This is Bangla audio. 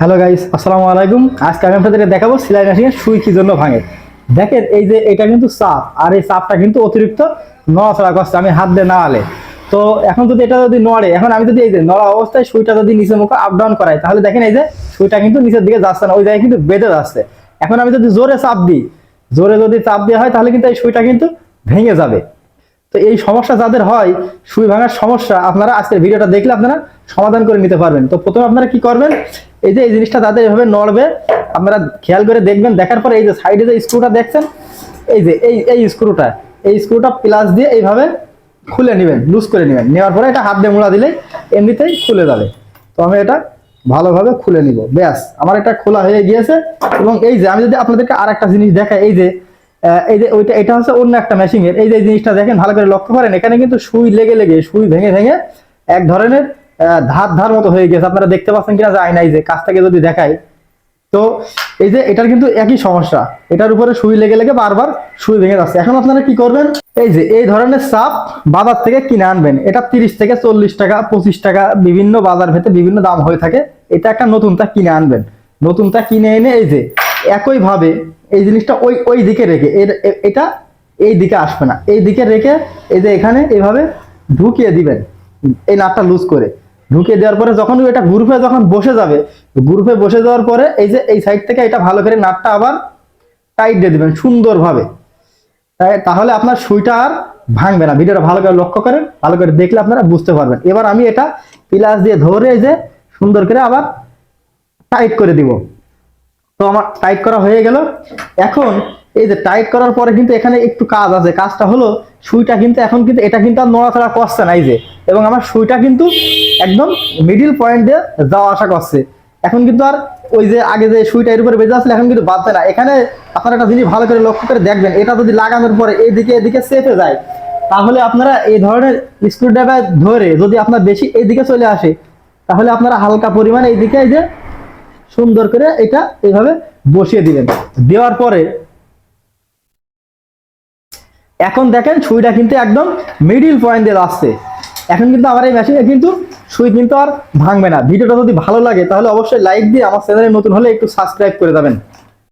হ্যালো গাইস আসসালামু আলাইকুম। আজকে আমি আপনাদেরকে দেখাবো সেলাই মেশিনের সুই কি জন্য ভাঙে। দেখেন, এই যে এটা কিন্তু চাপ আর এই চাপটা কিন্তু অতিরিক্ত নড়াচড়া করছে, আমি হাত দিয়ে নাড়ালে। তো এখন যদি এটা যদি নড়ে, এখন আমি যদি এই যে নড়া অবস্থায় সুইটা যদি নিচে মুখে আপ ডাউন করাই, তাহলে দেখেন এই যে সুইটা কিন্তু নিচের দিকে যাচ্ছে না, ওই জায়গায় কিন্তু বেঁধে যাচ্ছে। এখন আমি যদি জোরে চাপ দিই, জোরে যদি চাপ দেওয়া হয়, তাহলে কিন্তু এই সুইটা কিন্তু ভেঙে যাবে। তো এই সমস্যা যাদের হয়, সুই ভাঙার সমস্যা, আপনারা আজকের ভিডিওটা দেখলে আপনারা সমাধান করে নিতে পারবেন। তো প্রথমে আপনারা কি করবেন, এই যে এই জিনিসটা তাদের এভাবে নড়বে, আপনারা খেয়াল করে দেখবেন, দেখার পরে এই যে সাইডে যে স্ক্রুটা দেখছেন, এই যে এই এই স্ক্রুটা এই স্ক্রুটা প্লাস দিয়ে এইভাবে খুলে নেবেন লুজ করে নেবেন। নেওয়ার পরে এটা হাত দিয়ে মোড়া দিলেই এমনিতেই খুলে যাবে। তো আমি এটা ভালোভাবে খুলে নিব। ব্যাস, আমার এটা খোলা হয়ে গিয়েছে। এবং এই যে আমি যদি আপনাদেরকে আর একটা জিনিস দেখাই, এই যে ওইটা, এটা হচ্ছে অন্য একটা এই যে জিনিসটা দেখেন, ভালো করে লক্ষ্য করেন, এখানে কিন্তু সুই লেগে লেগে, সুই ভেঙে ভেঙে এক ধরনের ধার ধার মতো হয়ে গেছে। আপনারা দেখতে পাচ্ছেন কিনা যায় না এই যে কাছ থেকে যদি দেখাই। তো এই যে এটার কিন্তু একই সমস্যা। এটার উপরে সুই লেগে লেগে বারবার সুই ভেঙে যাচ্ছে। এখন আপনারা কি করবেন? এই যে, এই ধরনের চাপ বাজার থেকে কিনে আনবেন। এটা তিরিশ থেকে চল্লিশ টাকা, পঁচিশ টাকা, বিভিন্ন বাজার ভেতরে বিভিন্ন দাম হয়ে থাকে। এটা একটা নতুনটা কিনে আনবেন। নতুনটা কিনে এনে এই যে একই ভাবে এই জিনিসটা ওই ওই দিকে রেখে, এর- এটা এই দিকে আসবে না। এই দিকে রেখে এই যে এখানে এইভাবে ঢুকিয়ে দিবেন, এই নাটটা লুজ করে। ঢুকিয়ে দেওয়ার পরে যখন এটা গ্রুপে যখন বসে যাবে গ্রুপে বসে যাওয়ার পরে এই যে এই সাইড থেকে এটা ভালো করে নাটটা আবার টাইট দিয়ে দিবেন সুন্দরভাবে। তাহলে আপনার সুইটা আর ভাঙবে না। ভিডিওটা ভালো করে লক্ষ্য করেন, ভালো করে দেখলে আপনারা বুঝতে পারবেন। এবার আমি এটা পিলাস দিয়ে ধরে যে সুন্দর করে আবার টাইট করে দিব। তো আমার টাইট করা হয়ে গেল। এখন এই যে টাইট করার পরে কিন্তু এখানে একটু কাজ আছে। কাজটা হলো, সুইটা কিন্তু এখন কিন্তু এটা কিন্তু আর নড়াচড়া করছে না, এই যে। এবং আমার সুইটা কিন্তু একদম মিডিল পয়েন্ট দিয়ে যাওয়া আসা করছে। এখন কিন্তু আর ওই যে আগে যে সুইটা এর উপরে বেঁধে আসলে এখন কিন্তু বাঁধছে না। এখানে আপনারা একটা জিনিস ভালো করে লক্ষ্য করে দেখবেন, এটা যদি লাগানোর পরে এইদিকে এদিকে চেপে যায়, তাহলে আপনারা এই ধরনের স্ক্রু ড্রাইভার ধরে যদি আপনার বেশি এইদিকে চলে আসে, তাহলে আপনারা হালকা পরিমাণে এইদিকে এই যে সুন্দর করে এটা এইভাবে বসিয়ে দিবেন দেওয়ার পরে এখন দেখেন সুইটা কিন্তু একদম মিডিল পয়েন্ট দিয়ে আসছে। এখন কিন্তু আমার এই মেশিনে কিন্তু সুই কিন্তু আর ভাঙবে না। ভিডিওটা যদি ভালো লাগে তাহলে অবশ্যই লাইক দিয়ে আমার চ্যানেলে নতুন হলে একটু সাবস্ক্রাইব করে যাবেন।